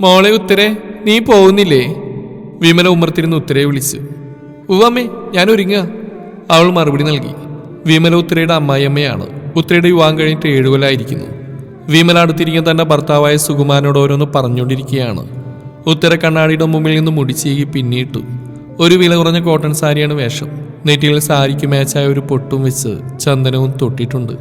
മോളെ ഉത്തരേ നീ പോകുന്നില്ലേ വിമല ഉമ്മർത്തിരുന്ന് ഉത്തരയെ വിളിച്ചു. ഉവ്വമ്മേ ഞാൻ ഒരുങ്ങുക. അവൾ മറുപടി നൽകി. വിമല ഉത്തരയുടെ അമ്മായിയമ്മയാണ്. ഉത്തരയുടെ യുവാൻ കഴിഞ്ഞിട്ട് ഏഴുകൊല്ലായിരിക്കുന്നു വിമല അടുത്തിരിക്കുന്ന തന്റെ ഭർത്താവായ സുകുമാരനോട് ഓരോന്ന് പറഞ്ഞുകൊണ്ടിരിക്കുകയാണ്. ഉത്തര കണ്ണാടിയുടെ മുമ്പിൽ നിന്ന് മുടിച്ചീകി പിന്നിട്ടു. ഒരു വില കുറഞ്ഞ കോട്ടൺ സാരിയാണ് വേഷം. നെറ്റിയിൽ സാരിക്ക് മാച്ചായ ഒരു പൊട്ടും വെച്ച് ചന്ദനവും തൊട്ടിട്ടുണ്ട്.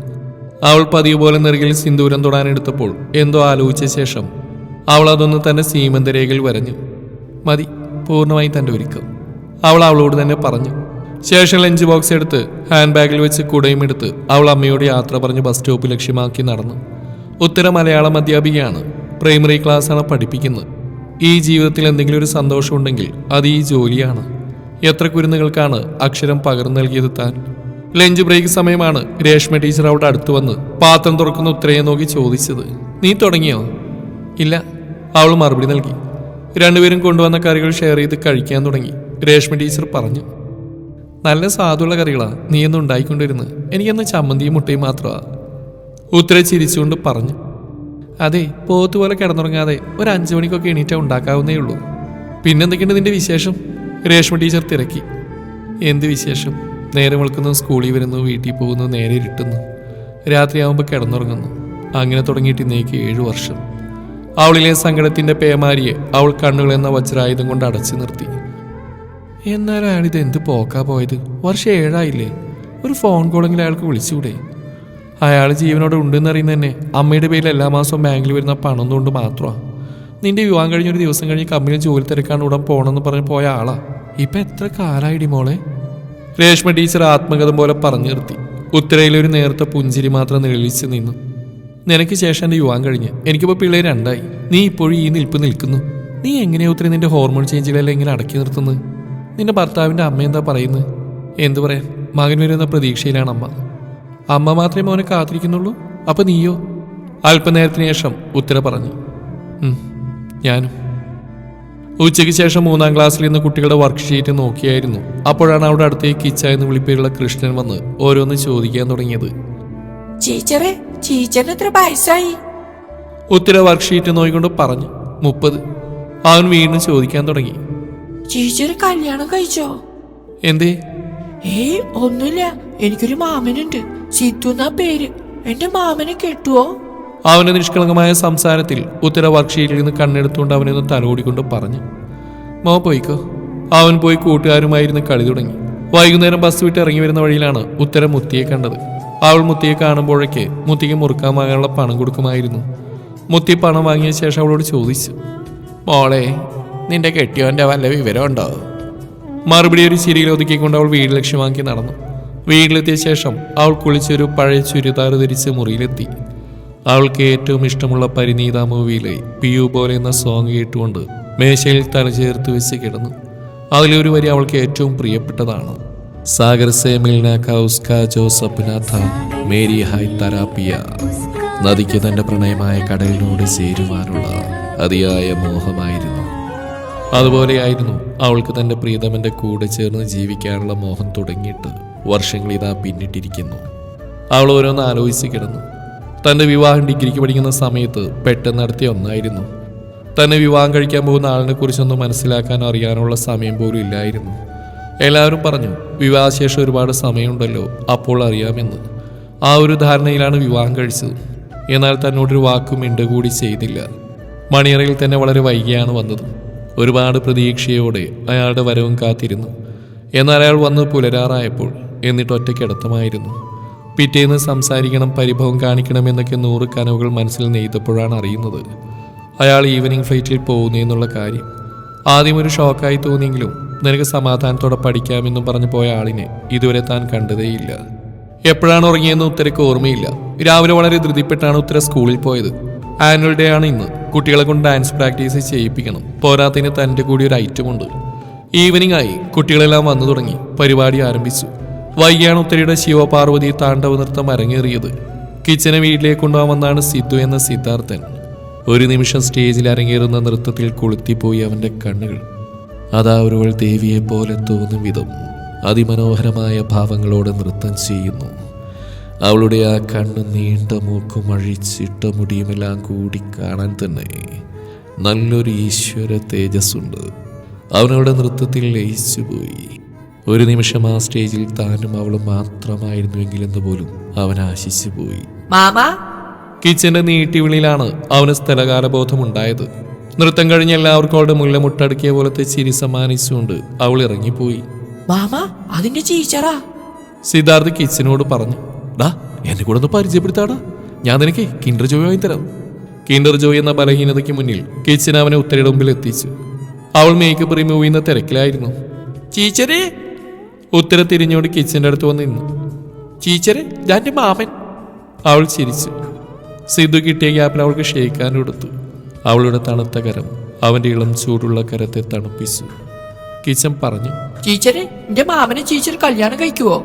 അവൾ പതിവ് പോലെ നെറുകിൽ സിന്ദൂരം തൊടാനെടുത്തപ്പോൾ എന്തോ ആലോചിച്ച ശേഷം അവൾ അതൊന്ന് തന്റെ സീമന്തരേഖയിൽ വരഞ്ഞു. മതി പൂർണമായി തന്റെ ഒരുക്കം. അവൾ അവളോട് തന്നെ പറഞ്ഞു. ശേഷം ലഞ്ച് ബോക്സ് എടുത്ത് ഹാൻഡ് ബാഗിൽ വെച്ച് കുടയും എടുത്ത് അവൾ അമ്മയോട് യാത്ര പറഞ്ഞ് ബസ് സ്റ്റോപ്പ് ലക്ഷ്യമാക്കി നടന്നു. ഉത്തര മലയാളം അധ്യാപികയാണ്. പ്രൈമറി ക്ലാസ്സാണ് പഠിപ്പിക്കുന്നത്. ഈ ജീവിതത്തിൽ എന്തെങ്കിലും ഒരു സന്തോഷമുണ്ടെങ്കിൽ അത് ഈ ജോലിയാണ്. എത്ര കുരുന്നുകൾക്കാണ് അക്ഷരം പകർന്നു നൽകിയത് താൻ? ലഞ്ച് ബ്രേക്ക് സമയമാണ് രേഷ്മ ടീച്ചർ അവിടെ അടുത്തു വന്ന് പാത്രം തുറക്കുന്ന ഉത്തരയെ നോക്കി ചോദിച്ചത്. നീ തുടങ്ങിയോ? ഇല്ല. അവൾ മറുപടി നൽകി. രണ്ടുപേരും കൊണ്ടുവന്ന കറികൾ ഷെയർ ചെയ്ത് കഴിക്കാൻ തുടങ്ങി. രേഷ്മ ടീച്ചർ പറഞ്ഞു നല്ല സ്വാദുള്ള കറികളാണ് നീ എന്ന് ഉണ്ടായിക്കൊണ്ടിരുന്നത് എനിക്കന്ന് ചമ്മന്തിയും മുട്ടയും മാത്രമാ. ഉത്തര ചിരിച്ചുകൊണ്ട് പറഞ്ഞു അതെ പോത്തുപോലെ കിടന്നുറങ്ങാതെ ഒരു അഞ്ചു മണിക്കൊക്കെ എണീറ്റ ഉണ്ടാക്കാവുന്നേ ഉള്ളൂ. പിന്നെന്തൊക്കെയുണ്ട് നിന്റെ വിശേഷം? രേഷ്മ ടീച്ചർ തിരക്കി. എന്ത് വിശേഷം? നേരെ വിളിക്കുന്നു സ്കൂളിൽ വരുന്നു വീട്ടിൽ പോകുന്നു നേരെ ഇരുട്ടുന്നു. രാത്രിയാവുമ്പോൾ കിടന്നുറങ്ങുന്നു. അങ്ങനെ തുടങ്ങിയിട്ട് ഇന്നേക്ക് ഏഴു വർഷം. അവളിലെ സങ്കടത്തിന്റെ പേമാരിയെ അവൾ കണ്ണുകളെന്ന വജ്രായുധം കൊണ്ട് അടച്ചു നിർത്തി. എന്നാലും ഇത്? എന്ത് പോക്കാ പോയത്? വർഷം ഏഴായില്ലേ? ഒരു ഫോൺ കോളെങ്കിലും അയാൾക്ക് വിളിച്ചുകൂടെ? അയാൾ ജീവനോടെ ഉണ്ടെന്ന് അറിയുന്ന തന്നെ അമ്മയുടെ പേരിൽ എല്ലാ മാസവും ബാങ്കിൽ വരുന്ന പണം കൊണ്ട് മാത്രമാണ് നിന്റെ വിവാഹം കഴിഞ്ഞ ഒരു ദിവസം കഴിഞ്ഞ് കമ്പനിയിൽ ജോലി തിരക്കാണ് ഉടൻ പോകണമെന്ന് പറഞ്ഞ് പോയ ആളാ. ഇപ്പൊ എത്ര കാലായിടി മോളെ? രേഷ്മ ടീച്ചർ ആത്മകഥം പോലെ പറഞ്ഞു നിർത്തി. ഉത്തരയിലൊരു നേരത്തെ പുഞ്ചിരി മാത്രം നിഴലിച്ച് നിന്നു. നിനക്ക് ശേഷം എന്റെ യുവാൻ കഴിഞ്ഞ് എനിക്കിപ്പോൾ പിള്ളേർ രണ്ടായി. നീ ഇപ്പോഴും ഈ നിൽപ്പ് നിൽക്കുന്നു. നീ എങ്ങനെയാ ഉത്തരം നിന്റെ ഹോർമോൺ ചേഞ്ചുകളെല്ലാം ഇങ്ങനെ അടക്കി നിർത്തുന്നത്? നിന്റെ ഭർത്താവിന്റെ അമ്മ എന്താ പറയുന്നത്? എന്തു പറയാൻ? മകൻ വരുന്ന പ്രതീക്ഷയിലാണ് അമ്മ. അമ്മ മാത്രമേ മോനെ കാത്തിരിക്കുന്നുള്ളൂ. അപ്പൊ നീയോ? അല്പനേരത്തിന് ശേഷം ഉത്തര പറഞ്ഞു. "ഉം, ഞാനും. ഉച്ചയ്ക്ക് ശേഷം മൂന്നാം ക്ലാസ്സിൽ നിന്ന് കുട്ടികളുടെ വർക്ക്ഷീറ്റ് നോക്കിയായിരുന്നു. അപ്പോഴാണ് അവിടെ അടുത്തേക്ക് കിച്ച എന്ന് വിളിപ്പേരുള്ള കൃഷ്ണൻ വന്ന് ഓരോന്ന് ചോദിക്കാൻ തുടങ്ങിയത്. ടീച്ചറിന് എത്ര വയസ്സായി? ഉത്തര വർക്ക്ഷീറ്റ് നോക്കിക്കൊണ്ട് പറഞ്ഞു മുപ്പത്. അവൻ വീണ്ടും ചോദിക്കാൻ തുടങ്ങി. ടീച്ചർ കല്യാണം കഴിച്ചോ? എന്തേ? ഏ ഒന്നുമില്ല. എനിക്കൊരു മാമനുണ്ട്. സിദ്ധു എന്നാ പേര്. എന്റെ മാമനെ കെട്ടുവോ? അവന്റെ നിഷ്കളങ്കമായ സംസാരത്തിൽ ഉത്തര വർക്ക്ഷീറ്റിൽ നിന്ന് കണ്ണെടുത്തുകൊണ്ട് അവനൊന്ന് തലോടിക്കൊണ്ട് പറഞ്ഞു മോ പോയിക്കോ. അവൻ പോയി കൂട്ടുകാരുമായിരുന്ന് കളി തുടങ്ങി. വൈകുന്നേരം ബസ് വിട്ട് ഇറങ്ങി വരുന്ന വഴിയിലാണ് ഉത്തരം മുത്തിയെ കണ്ടത്. അവൾ മുത്തിയെ കാണുമ്പോഴേക്ക് മുത്തിക്ക് മുറുക്കാൻ വാങ്ങാനുള്ള പണം കൊടുക്കുമായിരുന്നു. മുത്തി പണം വാങ്ങിയ ശേഷം അവളോട് ചോദിച്ചു മോളെ നിന്റെ കെട്ടിയോന്റെ വല്ല വിവരമുണ്ടോ? മറുപടി ഒരു ചിരിയിൽ ഒതുക്കിക്കൊണ്ട് അവൾ വീട് ലക്ഷ്യമാക്കി നടന്നു. വീട്ടിലെത്തിയ ശേഷം അവൾ കുളിച്ചൊരു പഴയ ചുരിദാർ ധരിച്ച് മുറിയിലെത്തി. അവൾക്ക് ഏറ്റവും ഇഷ്ടമുള്ള പരിനീത മൂവിയിലെ പിയു പോലെ എന്ന സോങ് കേട്ടുകൊണ്ട് മേശയിൽ തല ചേർത്ത് വെച്ച് കിടന്നു. അതിലൊരു വരി അവൾക്ക് ഏറ്റവും പ്രിയപ്പെട്ടതാണ്. സാഗർ സേ മിൽന കാ ഉസ്കാ ജോ സപ്ന ഥാ മേരി ഹായ് തരാപ്പിയ. നദിക്ക് തന്റെ പ്രണയമായ കടലിനോട് ചേരുവാനുള്ള അതിയായ മോഹമായിരുന്നു. അതുപോലെയായിരുന്നു അവൾക്ക് തന്റെ പ്രിയതമന്റെ കൂടെ ചേർന്ന് ജീവിക്കാനുള്ള മോഹം തുടങ്ങിയിട്ട് വർഷങ്ങൾ ഇതാ പിന്നിട്ടിരിക്കുന്നു. അവൾ ഓരോന്ന് ആലോചിച്ച് കിടന്നു. തന്റെ വിവാഹം ഡിഗ്രിക്ക് പഠിക്കുന്ന സമയത്ത് പെട്ടെന്ന് നടത്തിയ ഒന്നായിരുന്നു. തന്നെ വിവാഹം കഴിക്കാൻ പോകുന്ന ആളിനെ കുറിച്ചൊന്നും മനസ്സിലാക്കാനോ അറിയാനുള്ള സമയം പോലും ഇല്ലായിരുന്നു. എല്ലാവരും പറഞ്ഞു വിവാഹശേഷം ഒരുപാട് സമയമുണ്ടല്ലോ അപ്പോൾ അറിയാമെന്ന്. ആ ഒരു ധാരണയിലാണ് വിവാഹം കഴിച്ചത്. എന്നാൽ തന്നോടൊരു വാക്കും ഇണ്ടുകൂടി ചെയ്തില്ല. മണിയറയിൽ തന്നെ വളരെ വൈകിയാണ് വന്നത്. ഒരുപാട് പ്രതീക്ഷയോടെ അയാളുടെ വരവും കാത്തിരുന്നു. എന്നാൽ അയാൾ വന്ന് പുലരാറായപ്പോൾ എന്നിട്ട് ഒറ്റയ്ക്കിടത്തമായിരുന്നു പിറ്റേന്ന് സംസാരിക്കണം പരിഭവം കാണിക്കണം എന്നൊക്കെ നൂറ് കനവുകൾ മനസ്സിൽ നെയ്തപ്പോഴാണ് അറിയുന്നത്. അയാൾ ഈവനിങ് ഫ്ലൈറ്റിൽ പോകുന്നു എന്നുള്ള കാര്യം. ആദ്യം ഒരു ഷോക്കായി തോന്നിയെങ്കിലും നിനക്ക് സമാധാനത്തോടെ പഠിക്കാമെന്നും പറഞ്ഞു പോയ ആളിനെ ഇതുവരെ താൻ കണ്ടതേയില്ല. എപ്പോഴാണ് ഉറങ്ങിയെന്ന് ഉത്തരക്ക് ഓർമ്മയില്ല. രാവിലെ വളരെ ധൃതിപ്പെട്ടാണ് ഉത്തര സ്കൂളിൽ പോയത്. ആനുവൽ ഡേ ആണ് ഇന്ന്. കുട്ടികളെ കൊണ്ട് ഡാൻസ് പ്രാക്ടീസ് ചെയ്യിപ്പിക്കണം. പോരാത്തതിന് തന്റെ കൂടി ഒരു ഐറ്റം ഉണ്ട് ഈവനിങ് ആയി കുട്ടികളെല്ലാം വന്നു തുടങ്ങി. പരിപാടി ആരംഭിച്ചു. വൈകിയാണ് ഉത്തരയുടെ ശിവപാർവതി താണ്ഡവ നൃത്തം അരങ്ങേറിയത്. കിച്ചനെ വീട്ടിലേക്ക് കൊണ്ടുപോകാമെന്നാണ് സിദ്ധു എന്ന സിദ്ധാർത്ഥൻ. ഒരു നിമിഷം സ്റ്റേജിൽ അരങ്ങേറുന്ന നൃത്തത്തിൽ കൊളുത്തിപ്പോയി അവന്റെ കണ്ണുകൾ. അതാ ഒരുവൾ ദേവിയെ പോലെ തോന്നും വിധം അതിമനോഹരമായ ഭാവങ്ങളോട് നൃത്തം ചെയ്യുന്നു. അവളുടെ ആ കണ്ണ് നീണ്ട മൂക്കും അഴിച്ചിട്ട മുടിയുമെല്ലാം കൂടി കാണാൻ തന്നെ നല്ലൊരു ഈശ്വര തേജസ്സുണ്ട്. അവനവളുടെ നൃത്തത്തിൽ ലയിച്ചുപോയി ഒരു നിമിഷം ആ സ്റ്റേജിൽ താനും അവളും മാത്രമായിരുന്നുവെങ്കിലെന്ന് പോലും അവൻ ആശിച്ചു പോയി. മാമ? കിച്ചന്റെ നീട്ടിവിളിയിലാണ് അവന് സ്ഥലകാലബോധമുണ്ടായത്. നൃത്തം കഴിഞ്ഞ് എല്ലാവർക്കും അവളുടെ മുല്ല മുട്ടടക്കിയ പോലത്തെ ചിരി സമ്മാനിച്ചുകൊണ്ട് അവൾ ഇറങ്ങിപ്പോയി. മാമ അതിന്റെ ടീച്ചറാ സിദ്ധാർത്ഥ് കിച്ചനോട് പറഞ്ഞു ഡാ എന്നെ കൂടെ ഒന്ന് പരിചയപ്പെടുത്താടാ. ഞാൻ നിനക്ക് കിൻഡർ ജോയ് വാങ്ങി തരാം. കിൻഡർ ജോയ് എന്ന ബലഹീനതയ്ക്ക് മുന്നിൽ കിച്ചൻ അവനെ ഉത്തരയുടെ മുമ്പിൽ എത്തിച്ചു. അവൾ മേക്കപ്പ് റിമൂവ് ചെയ്യുന്ന തിരക്കിലായിരുന്നു. ടീച്ചറെ ഉത്തര തിരിഞ്ഞോട് കിച്ചന്റെ അടുത്ത് വന്ന് നിന്നു. ടീച്ചറെ ഞാൻ മാമൻ. അവൾ ചിരിച്ചു. സിദ്ധു കിട്ടിയ ഗ്യാപ്പിൽ അവൾക്ക് ഷെയ്ക്കാൻ കൊടുത്തു. അവളുടെ തണുത്ത കരം അവന്റെ ഇളം ചൂടുള്ള കരത്തെ തണുപ്പിച്ചു. കിച്ചൻ പറഞ്ഞു ടീച്ചറെ എന്റെ മാമനെ ടീച്ചർ കല്യാണം കഴിക്കുവോ?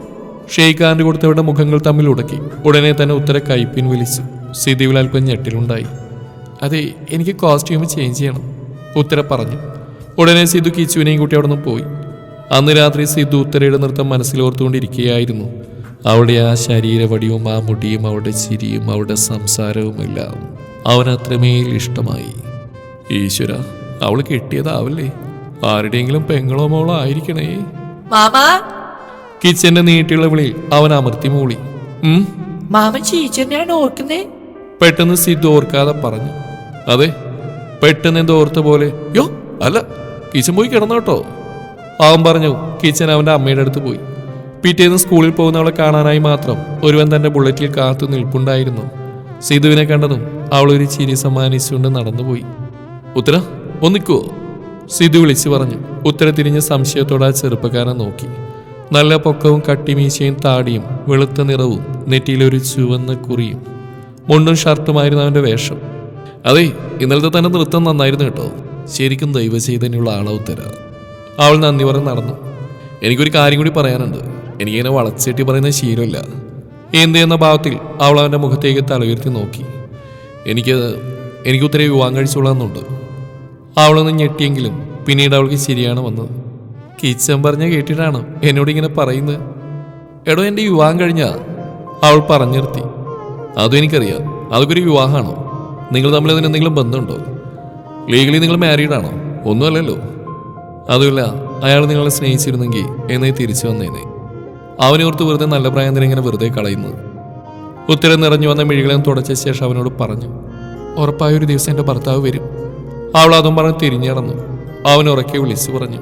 ഷെയ്ഖാന്റെ കൊടുത്തവരുടെ മുഖങ്ങൾ തമ്മിൽ ഉടക്കി. ഉടനെ തന്നെ ഉത്തര കൈപ്പിൻ വിളിച്ചു. സിദ്ധിവിൽ അല്പം ഞെട്ടിലുണ്ടായി. അതെ എനിക്ക് കോസ്റ്റ്യൂം ചേഞ്ച് ചെയ്യണം ഉത്തര പറഞ്ഞു. ഉടനെ സിദ്ധു കിച്ചുവിനെയും കൂട്ടി അവിടെ നിന്ന് പോയി. അന്ന് രാത്രി സിദ്ധു ഉത്തരയുടെ നൃത്തം മനസ്സിലോർത്തുകൊണ്ടിരിക്കുകയായിരുന്നു. അവളുടെ ആ ശരീരവടിയും ആ മുടിയും അവളുടെ ചിരിയും അവളുടെ സംസാരവുമെല്ലാം അവനത്രമേൽ ഇഷ്ടമായി. ഈശ്വര അവൾ കിട്ടിയതാവല്ലേ? ആരുടെയെങ്കിലും പെങ്ങളോ മോളോ ആയിരിക്കണേ. മാമാ? കിച്ചന്റെ നീട്ടിയുള്ള വിളിയിൽ അവൻ അമർത്തി മൂളി. മാമൻ ചീച്ചനെയാണ് ഓർക്കുന്നേ. പെട്ടെന്ന് സിദ്ധു ഓർക്കാതെ പറഞ്ഞു. അതെ പെട്ടെന്ന് എന്തോ ഓർത്ത പോലെ യോ അല്ല കിച്ചൻ പോയി കിടന്നോട്ടോ. അവൻ പറഞ്ഞു കിച്ചൻ അവന്റെ അമ്മയുടെ അടുത്ത് പോയി. പിറ്റേന്ന് സ്കൂളിൽ പോകുന്നവളെ കാണാനായി മാത്രം ഒരുവൻ തന്റെ ബുള്ളറ്റിൽ കാത്തു നിൽപ്പുണ്ടായിരുന്നു. സിധുവിനെ കണ്ടതും അവൾ ഒരു ചിരി സമ്മാനിച്ചുകൊണ്ട് നടന്നുപോയി. ഉത്തര ഒന്നിക്കോ? സിധു വിളിച്ചു പറഞ്ഞു. ഉത്തര തിരിഞ്ഞ് സംശയത്തോടെ ആ ചെറുപ്പക്കാരനെ നോക്കി. നല്ല പൊക്കവും കട്ടിമീശയും താടിയും വെളുത്ത നിറവും നെറ്റിയിലൊരു ചുവന്ന കുറിയും. മുണ്ടും ഷർട്ടുമായിരുന്നു അവന്റെ വേഷം. അതെ ഇന്നലത്തെ തന്നെ നൃത്തം നന്നായിരുന്നു കേട്ടോ. ശരിക്കും ദൈവചൈതന്യമുള്ള ആളാ ഉത്തര. അവൾ നന്ദി പറഞ്ഞ് നടന്നു. എനിക്കൊരു കാര്യം കൂടി പറയാനുണ്ട്. എനിക്കിങ്ങനെ വളച്ചേട്ടി പറയുന്ന ശീലമില്ല. എന്ത് എന്ന ഭാവത്തിൽ അവൾ അവന്റെ മുഖത്തേക്ക് തലയുയർത്തി നോക്കി. എനിക്ക് എനിക്ക് ഒത്തിരി വിവാഹം കഴിച്ചോളാമെന്നുണ്ട് അവളൊന്ന് ഞെട്ടിയെങ്കിലും പിന്നീട് അവൾക്ക് ശരിയാണ് വന്നത്. കിച്ചൻ പറഞ്ഞ കേട്ടിട്ടാണ് എന്നോട് ഇങ്ങനെ പറയുന്നത്? എടോ എന്റെ വിവാഹം കഴിഞ്ഞാ? അവൾ പറഞ്ഞു നിർത്തി അതും എനിക്കറിയാം. അതൊക്കെ ഒരു വിവാഹമാണോ? നിങ്ങൾ തമ്മിൽ അതിന് എന്തെങ്കിലും ബന്ധമുണ്ടോ? ലീഗലി നിങ്ങൾ മാരീഡ് ആണോ? ഒന്നുമല്ലല്ലോ. അതുമില്ല അയാൾ നിങ്ങളെ സ്നേഹിച്ചിരുന്നെങ്കിൽ എന്നെ തിരിച്ചു വന്നേനെ. അവനോർത്ത് വെറുതെ നല്ല പ്രായം തന്നെ ഇങ്ങനെ വെറുതെ കളയുന്നത്. ഉത്തരം നിറഞ്ഞു വന്ന മിഴികളും തുടച്ച ശേഷം അവനോട് പറഞ്ഞു ഉറപ്പായ ഒരു ദിവസം എന്റെ ഭർത്താവ് വരും. അവൾ അതും പറഞ്ഞ് തിരിഞ്ഞിടന്നു അവൻ ഉറക്കെ വിളിച്ചു പറഞ്ഞു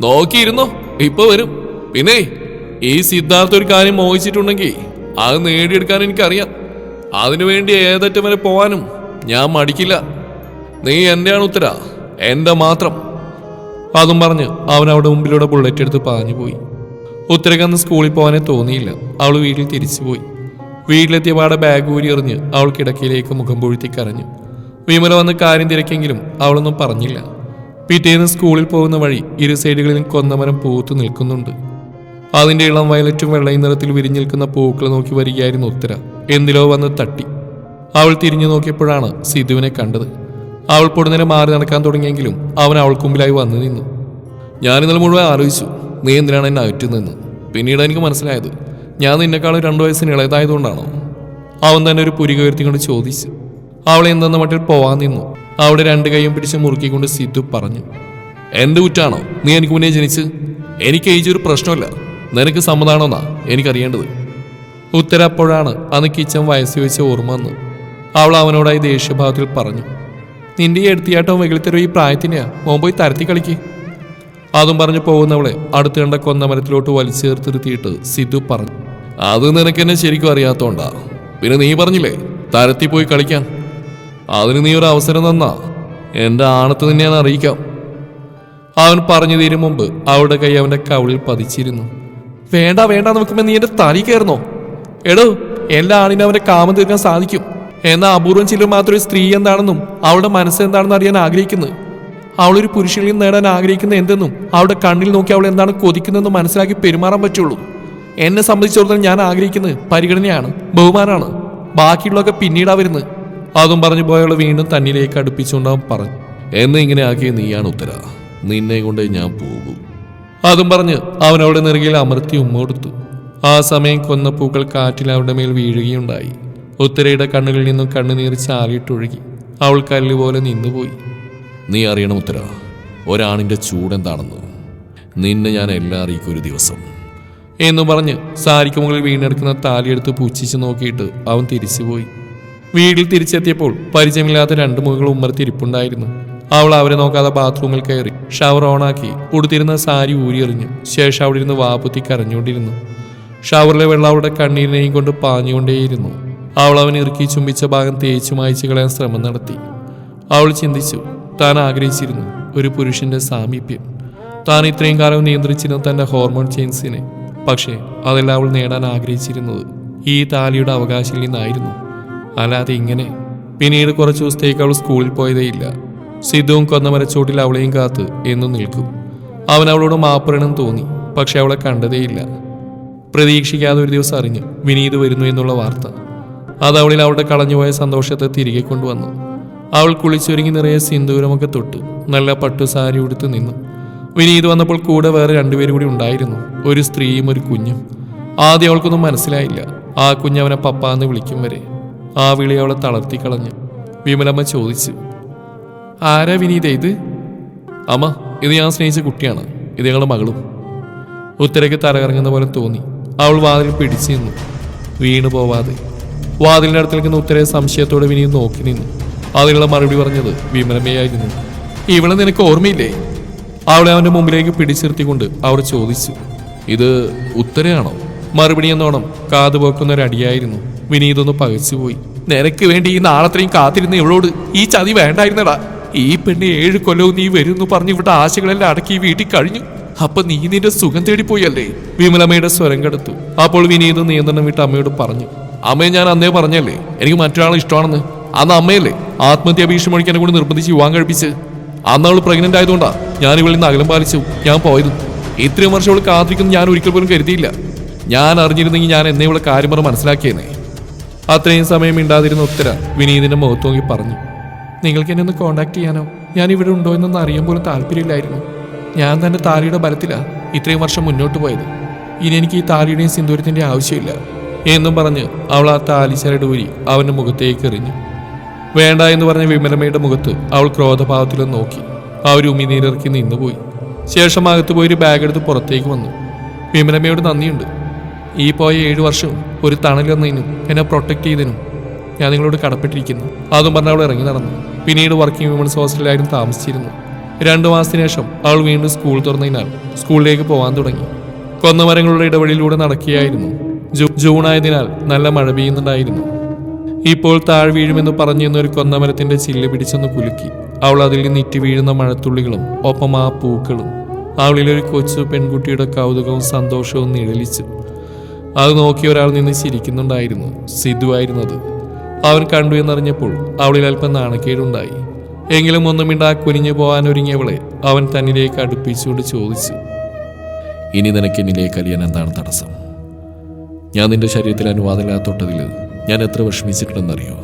നോക്കിയിരുന്നോ ഇപ്പൊ വരും. പിന്നെ ഈ സിദ്ധാർത്ഥ ഒരു കാര്യം മോഹിച്ചിട്ടുണ്ടെങ്കിൽ അത് നേടിയെടുക്കാൻ എനിക്കറിയാം. അതിനുവേണ്ടി ഏതറ്റം വരെ പോവാനും ഞാൻ മടിക്കില്ല. നീ എന്റെയാണ് ഉത്തര എന്റെ മാത്രം. അതും പറഞ്ഞ് അവൻ അവിടെ മുമ്പിലൂടെ ബുള്ളറ്റ് എടുത്ത് പാഞ്ഞു പോയി ഉത്തരകന്ന് സ്കൂളിൽ പോകാനേ തോന്നിയില്ല. അവൾ വീട്ടിൽ തിരിച്ചുപോയി വീട്ടിലെത്തിയ പാടെ ബാഗ് ഊരി എറിഞ്ഞ് അവൾ കിടക്കയിലേക്ക് മുഖം പൊഴുത്തി കരഞ്ഞു. വിമല വന്ന് കാര്യം തിരക്കെങ്കിലും അവളൊന്നും പറഞ്ഞില്ല. പിറ്റേന്ന് സ്കൂളിൽ പോകുന്ന വഴി ഇരു സൈഡുകളിലും കൊന്നമരം പൂത്തു നിൽക്കുന്നുണ്ട്. അതിന്റെ ഇളം വയലറ്റും വെള്ളയും നിറത്തിൽ വിരിഞ്ഞു നിൽക്കുന്ന പൂക്കൾ നോക്കി വരികയായിരുന്നു ഉത്തര. എന്തിലോ വന്ന് തട്ടി. അവൾ തിരിഞ്ഞു നോക്കിയപ്പോഴാണ് സിധുവിനെ കണ്ടത്. അവൾ പൊടുന്നേരം മാറി നടക്കാൻ തുടങ്ങിയെങ്കിലും അവൻ അവൾക്ക് മുമ്പിലായി വന്നു നിന്നു. ഞാനിന്നലെ മുഴുവൻ ആലോചിച്ചു. നീ എന്തിനാണ് എന്നെ അകറ്റുന്നതെന്ന് പിന്നീട് എനിക്ക് മനസ്സിലായത് ഞാൻ നിന്നെക്കാളും രണ്ട് വയസ്സിന് ഇളയതായതുകൊണ്ടാണോ? അവൻ തന്നെ ഒരു പുരിക ഉയർത്തിക്കൊണ്ട് ചോദിച്ചു. അവളെ എന്തെന്ന മട്ടിൽ പോവാൻ നിന്നു. അവിടെ രണ്ട് കൈയും പിടിച്ച് മുറുക്കിക്കൊണ്ട് സിദ്ധു പറഞ്ഞു എന്റെ കുറ്റാണോ? നീ എനിക്ക് മുന്നേ ജനിച്ച്. എനിക്ക് ഏജ് ഒരു പ്രശ്നമല്ല. നിനക്ക് സമ്മതാണോന്നാ എനിക്കറിയേണ്ടത്? ഉത്തര അപ്പോഴാണ് അന്ന് കിച്ചൻ വയസ്സ് വെച്ച് ഓർമ്മ വന്നു അവൾ അവനോടായി ദേഷ്യഭാവത്തിൽ പറഞ്ഞു നിന്റെ ഈ എടുത്തിയാട്ടവും വെകിളിത്തരവും ഈ പ്രായത്തിനെയാ? മോൻ പോയി തരത്തി കളിക്ക്. അതും പറഞ്ഞു പോകുന്നവളെ അടുത്ത കണ്ട കൊന്നമരത്തിലോട്ട് വലിച്ചേർത്തിരുത്തിയിട്ട് സിദ്ധു പറഞ്ഞു അത് നിനക്കെന്നെ ശരിക്കും അറിയാത്തോണ്ടാ. പിന്നെ നീ പറഞ്ഞില്ലേ തരത്തി പോയി കളിക്കാൻ. അതിന് നീ ഒരു അവസരം തന്നാ. എന്റെ ആണത്ത് നിന്നെ അറിയിക്കാം. അവൻ പറഞ്ഞു തീരും മുമ്പ് അവളുടെ കൈ അവന്റെ കവിളിൽ പതിച്ചിരുന്നു. വേണ്ട വേണ്ട നോക്കുമ്പോ നീ എന്റെ തലി കയറുന്നോ എടോ എല്ലാ ആണിനും അവന്റെ കാമം തീർക്കാൻ സാധിക്കും. എന്നാൽ അപൂർവം ചിലർ മാത്രമേ സ്ത്രീ എന്താണെന്നും അവളുടെ എന്താണെന്ന് അറിയാൻ ആഗ്രഹിക്കുന്നു അവളൊരു പുരുഷനിൽ നിന്ന് നേടാൻ ആഗ്രഹിക്കുന്ന എന്തെന്നും അവളുടെ കണ്ണിൽ നോക്കി അവൾ എന്താണ് കൊതിക്കുന്നതെന്നും മനസ്സിലാക്കി പെരുമാറാൻ പറ്റുള്ളൂ. എന്നെ സംബന്ധിച്ചിടത്തോളം ഞാൻ ആഗ്രഹിക്കുന്നത് പരിഗണനയാണ് ബഹുമാനമാണ്. ബാക്കിയുള്ളതൊക്കെ പിന്നീടാ വരുന്നത്. അതും പറഞ്ഞു പോയവൾ വീണ്ടും തന്നിലേക്ക് അടുപ്പിച്ചുകൊണ്ട് പറഞ്ഞു. എന്നെ ഇങ്ങനെ ആക്കിയ നീയാണ് ഉത്തര. നിന്നെ കൊണ്ട് ഞാൻ പോകും. അതും പറഞ്ഞ് അവൻ അവളുടെ നെറുകയിൽ അമർത്തി ഉമ്മ കൊടുത്തു. ആ സമയം കൊന്ന പൂക്കൾ കാറ്റിൽ അവരുടെ മേൽ വീഴുകയുണ്ടായി. ഉത്തരയുടെ കണ്ണുകളിൽ നിന്നും കണ്ണുനീർ ചാലിയിട്ടൊഴുകി അവൾ കല്ലുപോലെ നിന്നുപോയി. നീ അറിയണം ഉത്തര ഒരാണിന്റെ ചൂടെന്താണെന്ന്. നിന്നെ ഞാൻ എല്ലാം അറിയിക്കും ഒരു ദിവസം. എന്ന് പറഞ്ഞ് സാരിക്ക് മുകളിൽ വീണെടുക്കുന്ന താലിയെടുത്ത് പുച്ഛിച്ച് നോക്കിയിട്ട് അവൻ തിരിച്ചുപോയി. വീട്ടിൽ തിരിച്ചെത്തിയപ്പോൾ പരിചയമില്ലാത്ത രണ്ട് മുഖങ്ങൾ ഉമ്മർത്തിരിപ്പുണ്ടായിരുന്നു അവൾ അവരെ നോക്കാതെ ബാത്റൂമിൽ കയറി ഷവർ ഓണാക്കി ഉടുത്തിരുന്ന സാരി ഊരിയെറിഞ്ഞു ശേഷം അവിടെ ഇരുന്ന് വാപ്പുത്തി കരഞ്ഞുകൊണ്ടിരുന്നു. ഷവറിലെ വെള്ളം അവളുടെ കണ്ണീരിനെയും കൊണ്ട് പാഞ്ഞുകൊണ്ടേയിരുന്നു. അവൾ അവൻ ഇറുക്കി ചുംബിച്ച ഭാഗം തേച്ചു മായ്ച്ചു കളയാൻ ശ്രമം നടത്തി. അവൾ ചിന്തിച്ചു താൻ ആഗ്രഹിച്ചിരുന്നു ഒരു പുരുഷന്റെ സാമീപ്യം. താൻ ഇത്രയും കാലം നിയന്ത്രിച്ചിരുന്ന തന്റെ ഹോർമോൺ ചേഞ്ച്സിനെ പക്ഷേ അതെല്ലാം അവൾ നേടാൻ ആഗ്രഹിച്ചിരുന്നത്. ഈ താലിയുടെ അവകാശിയിൽ നിന്നായിരുന്നു. അല്ലാതെ ഇങ്ങനെ. പിന്നീട് കുറച്ച് ദിവസത്തേക്ക് അവൾ സ്കൂളിൽ പോയതേയില്ല സിദ്ധുവും കൊന്നമരച്ചോട്ടിൽ അവളെയും കാത്ത് എന്നും നിൽക്കും. അവൻ അവളോട് മാപ്പറണം തോന്നി പക്ഷെ അവളെ കണ്ടതേയില്ല പ്രതീക്ഷിക്കാതെ ഒരു ദിവസം അറിഞ്ഞു വിനീത് വരുന്നു എന്നുള്ള വാർത്ത. അത് അവളിൽ അവളുടെ കളഞ്ഞുപോയ സന്തോഷത്തെ തിരികെ കൊണ്ടുവന്നു. അവൾ കുളിച്ചൊരുങ്ങി നിറയെ സിന്ദൂരമൊക്കെ തൊട്ട് നല്ല പട്ടു സാരി ഉടുത്ത് നിന്നു. വിനീത് വന്നപ്പോൾ കൂടെ വേറെ രണ്ടുപേരും കൂടി ഉണ്ടായിരുന്നു. ഒരു സ്ത്രീയും ഒരു കുഞ്ഞും. ആദ്യം അവൾക്കൊന്നും മനസ്സിലായില്ല. ആ കുഞ്ഞവനെ പപ്പ എന്ന് വിളിക്കും വരെ. ആ വിളി അവളെ തളർത്തി കളഞ്ഞു. വിമലമ്മ ചോദിച്ചു ആരാ വിനീത ഇത്? അമ്മ ഇത് ഞാൻ സ്നേഹിച്ച കുട്ടിയാണ്. ഇത് ഞങ്ങളുടെ മകളും. ഉത്തരയ്ക്ക് തലകറങ്ങുന്ന പോലെ തോന്നി. അവൾ വാതിൽ പിടിച്ചു നിന്നു. വീണു പോവാതെ വാതിലിന്റെ അടുത്ത് നിൽക്കുന്ന ഉത്തരയെ സംശയത്തോടെ വിനീത് നോക്കി നിന്നു. അതിനുള്ള മറുപടി പറഞ്ഞത് വിമലമയായിരുന്നു ഇവളെ നിനക്ക് ഓർമ്മയില്ലേ? അവളെ അവന്റെ മുമ്പിലേക്ക് പിടിച്ചിർത്തിക്കൊണ്ട് അവർ ചോദിച്ചു ഇത് ഉത്തരയാണോ? മറുപടി എന്നോണം കാതുപോക്കുന്ന ഒരു അടിയായിരുന്നു. വിനീതൊന്ന് പകച്ചുപോയി നിനക്ക് വേണ്ടി ഈ നാളത്രയും കാത്തിരുന്ന ഇവളോട് ഈ ചതി വേണ്ടായിരുന്നടാ. ഈ പെണ്ണ് ഏഴ് കൊല്ലവും നീ വരുന്നു പറഞ്ഞു ഇവിടെ ആശകളെല്ലാം അടക്കി വീട്ടിൽ കഴിഞ്ഞു. അപ്പൊ നീ നിന്റെ സുഖം തേടിപ്പോയല്ലേ? വിമലമ്മയുടെ സ്വരം കെടുത്തു. അപ്പോൾ വിനീത് നിയന്ത്രണം വിട്ട് അമ്മയോട് പറഞ്ഞു അമ്മയെ ഞാൻ അന്നേ പറഞ്ഞല്ലേ എനിക്ക് മറ്റൊരാളെ ഇഷ്ടമാണെന്ന്? അന്ന് അമ്മയല്ലേ ആത്മഹത്യാ ഭീഷണി എന്നെ കൂടി നിർബന്ധിച്ച് വിവാഹം കഴിപ്പിച്ച് അന്ന് അവൾ പ്രഗ്നന്റ് ആയതുകൊണ്ടാ ഞാൻ ഇവളിൽ നിന്ന് അകലം പാലിച്ചു ഞാൻ പോയത്. ഇത്രയും വർഷം അവൾ കാത്തിരിക്കുന്നു ഞാൻ ഒരിക്കൽ പോലും കരുതിയില്ല. ഞാൻ അറിഞ്ഞിരുന്നെങ്കിൽ ഞാൻ എന്നെ ഇവളെ കാര്യം പറഞ്ഞ് മനസ്സിലാക്കിയെന്നേ അത്രയും സമയം ഇണ്ടാതിരുന്ന ഉത്തര വിനീതിന്റെ മുഖത്ത് നോക്കി പറഞ്ഞു. നിങ്ങൾക്ക് എന്നെ ഒന്ന് കോണ്ടാക്ട് ചെയ്യാനോ? ഞാൻ ഇവിടെ ഉണ്ടോ എന്നൊന്നും അറിയാൻ പോലും താല്പര്യമില്ലായിരുന്നു. ഞാൻ തന്നെ താലിയുടെ ബലത്തിലാ ഇത്രയും വർഷം മുന്നോട്ട് പോയത്. ഇനി എനിക്ക് ഈ താലിയുടെയും സിന്ദൂരത്തിന്റെ ആവശ്യമില്ല. എന്നും പറഞ്ഞ് അവൾ ആ താലി ഊരി അവന്റെ മുഖത്തേക്ക് എറിഞ്ഞു. വേണ്ട എന്ന് പറഞ്ഞ വിമലമ്മയുടെ മുഖത്ത് അവൾ ക്രോധഭാവത്തിലും നോക്കി. ആ ഒരു ഉമിനീരിറക്കി നിന്നുപോയി. ശേഷം അകത്ത് പോയി ഒരു ബാഗ് എടുത്ത് പുറത്തേക്ക് വന്നു. വിമലമ്മയോട് നന്ദിയുണ്ട്. ഈ പോയ ഏഴു വർഷം ഒരു തണലെന്നതിനും എന്നെ പ്രൊട്ടക്ട് ചെയ്തതിനും ഞാൻ നിങ്ങളോട് കടപ്പെട്ടിരിക്കുന്നു. അതും പറഞ്ഞ് അവൾ ഇറങ്ങി നടന്നു. പിന്നീട് വർക്കിംഗ് വിമൻസ് ഹോസ്റ്റലിലായിരുന്നു താമസിച്ചിരുന്നു രണ്ടു മാസത്തിന് ശേഷം അവൾ വീണ്ടും സ്കൂൾ തുറന്നതിനാൽ സ്കൂളിലേക്ക് പോകാൻ തുടങ്ങി. കൊന്നമരങ്ങളുടെ ഇടവഴിയിലൂടെ നടക്കുകയായിരുന്നു. ജൂൺ ആയതിനാൽ നല്ല മഴ പെയ്യുന്നുണ്ടായിരുന്നു. ഇപ്പോൾ താഴ് വീഴുമെന്ന് പറഞ്ഞിരുന്ന ഒരു കൊന്നമരത്തിന്റെ ചില്ല് പിടിച്ചൊന്ന് കുലുക്കി. അവൾ അതിൽ നിന്ന് വീഴുന്ന മഴത്തുള്ളികളും ഒപ്പം ആ പൂക്കളും അവളിലൊരു കൊച്ചു പെൺകുട്ടിയുടെ കൗതുകവും സന്തോഷവും നിഴലിച്ചു. അത് നോക്കി ഒരാൾ നിന്ന് ചിരിക്കുന്നുണ്ടായിരുന്നു സിദ്ധു ആയിരുന്നത്. അവൻ കണ്ടു എന്നറിഞ്ഞപ്പോൾ അവളിൽ അല്പം നാണക്കേടുണ്ടായി. എങ്കിലും ഒന്നും മിണ്ടാ കുനിഞ്ഞു പോകാൻ ഒരുങ്ങിയവളെ അവൻ തന്നിലേക്ക് അടുപ്പിച്ചുകൊണ്ട് ചോദിച്ചു. ഇനി നിനക്ക് എന്നിലേക്ക് അറിയാൻ എന്താണ് തടസ്സം? ഞാൻ നിന്റെ ശരീരത്തിൽ അനുവാദമില്ലാത്തൊട്ടതിൽ ഞാൻ എത്ര വിഷമിച്ചിട്ടുണ്ടെന്നറിയോ?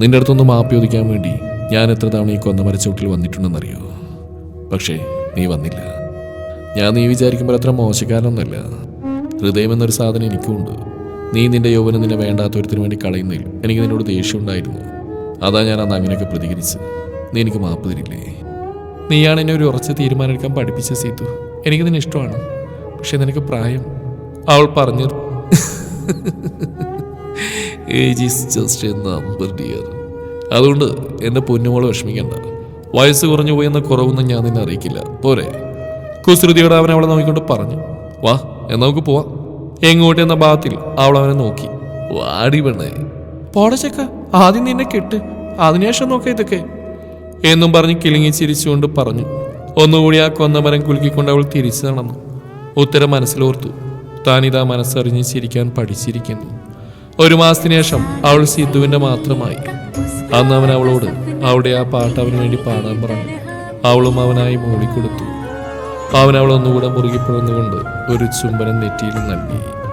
നിന്റെ അടുത്തൊന്നും മാപ്പ് ചോദിക്കാൻ വേണ്ടി ഞാൻ എത്ര തവണ ഈ കൊന്ന മരച്ചോട്ടിൽ വന്നിട്ടുണ്ടെന്നറിയോ? പക്ഷേ നീ വന്നില്ല. ഞാൻ നീ വിചാരിക്കുമ്പോൾ അത്ര മോശക്കാരനൊന്നുമല്ല. ഹൃദയം എന്നൊരു സാധനം എനിക്കുമുണ്ട്. നീ നിന്റെ യൗവനം നിന്നെ വേണ്ടാത്തൊരുത്തിനു വേണ്ടി കളയുന്നതിൽ എനിക്ക് നിന്നോട് ദേഷ്യം ഉണ്ടായിരുന്നു അതാ ഞാൻ അന്ന് അങ്ങനെയൊക്കെ പ്രതികരിച്ച് നീ എനിക്ക് മാപ്പ് തരില്ലേ? നീയാണ് എന്നെ ഒരു ഉറച്ച തീരുമാനം എടുക്കാൻ പഠിപ്പിച്ച സീതു. എനിക്ക് നിന്നെ ഇഷ്ടമാണ്. പക്ഷെ നിനക്ക് പ്രായം. അവൾ പറഞ്ഞു age is just a number dear അതുകൊണ്ട് എന്റെ പൊന്നുമോളെ വിഷമിക്കണ്ട. വയസ്സ് കുറഞ്ഞു പോയെന്ന കുറവൊന്നും ഞാൻ നിന്നെ അറിയിക്കില്ല. പോരെ. കുസൃതിയോടെ അവൻ അവളെ നോക്കിക്കൊണ്ട് പറഞ്ഞു വാ എന്നാ നമുക്ക് പോവാം. എങ്ങോട്ട് എന്ന ഭാഗത്തിൽ അവൾ അവനെ നോക്കി. വാടി പെണ്ണേ. പോടെ ചെക്ക ആദ്യം നിന്നെ കെട്ട് അതിനുശേഷം നോക്ക ഇതൊക്കെ. എന്നും പറഞ്ഞ് കിളിങ്ങി ചിരിച്ചുകൊണ്ട് പറഞ്ഞു. ഒന്നുകൂടി ആ കൊന്നമരം കുലുക്കിക്കൊണ്ട് അവൾ തിരിച്ചു നടന്നു. ഉത്തരം മനസ്സിലോർത്തു. താനിതാ മനസ്സറിഞ്ഞ് ചിരിക്കാൻ പഠിച്ചിരിക്കുന്നു. ഒരു മാസത്തിന് ശേഷം അവൾ സിദ്ധുവിന്റെ മാത്രമായി. അന്ന് അവൻ അവളോട് അവളുടെ ആ പാട്ട് അവന് വേണ്ടി പാടാൻ പറഞ്ഞു. അവളും അവനായി മൂളിക്കൊടുത്തു അവൻ അവളൊന്നുകൂടെ മുറുകി ഒരു ചുംബനം നെറ്റിയിൽ നൽകി.